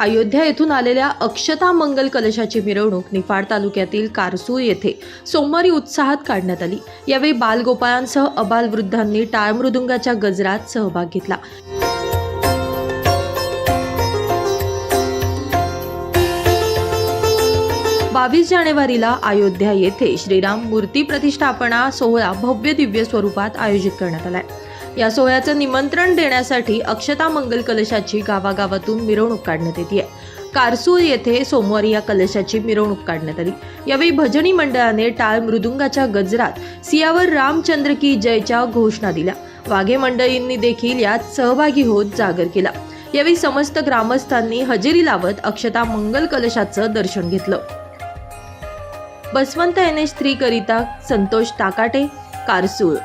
अयोध्या येथून आलेल्या अक्षता मंगल कलशाची मिरवणूक निफाड तालुक्यातील कारसूर येथे सोमवारी उत्साहात काढण्यात आली. यावेळी बालगोपाळांसह अबालवृद्धांनी टाळ मृदुंगाच्या गजरात सहभाग घेतला. बावीस जानेवारीला अयोध्या येथे श्रीराम मूर्ती प्रतिष्ठापना सोहळा भव्य दिव्य स्वरूपात आयोजित करण्यात आलाय. या सोहळ्याचं निमंत्रण देण्यासाठी अक्षता मंगल कलशाची गावागावातून मिरवणूक काढण्यात येते कारसूर येथे सोमवारी या कलशाची मिरवणूक काढण्यात आली. यावेळी भजनी मंडळाने टाळ मृदुंगाच्या गजरात सियावर रामचंद्र की जयच्या घोषणा दिल्या. वाघे मंडळींनी देखील यात सहभागी होत जागर केला. यावेळी समस्त ग्रामस्थांनी हजेरी लावत अक्षता मंगल कलशाचं दर्शन घेतलं. बसवंत एन एच थ्री करिता संतोष टाकाटे कारसूळ